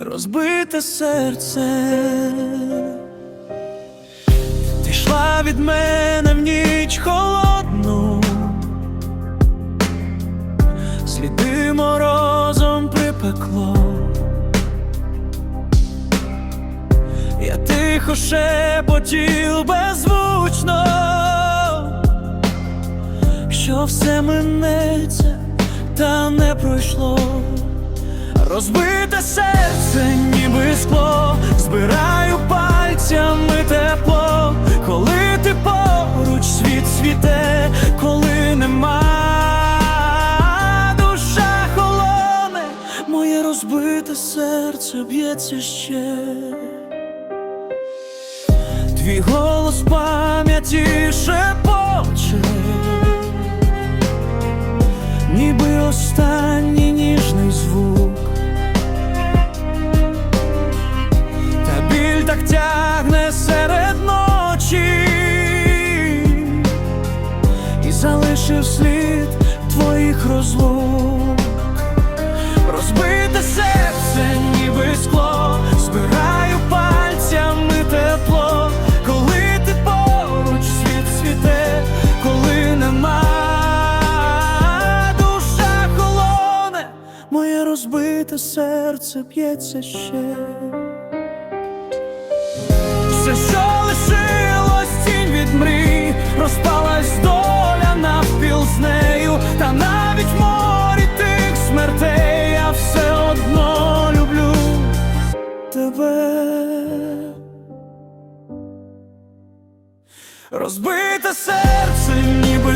розбите серце. Ти йшла від мене в ніч холодну, сліди морозом припекло. Я тихо шепотів беззвучно, що все минеться, та не пройшло. Розбите серце, ніби скло, збираю пальцями тепло, коли ти поруч світ світе, коли нема душа холоне, моє розбите серце б'ється ще. Твій голос пам'яті шепоче, ніби останній залишив слід твоїх розлук. Розбите серце, ніби скло, збираю пальцями тепло, коли ти поруч світ світе, коли нема душа холоне, моє розбите серце б'ється ще. Розбите серце, ніби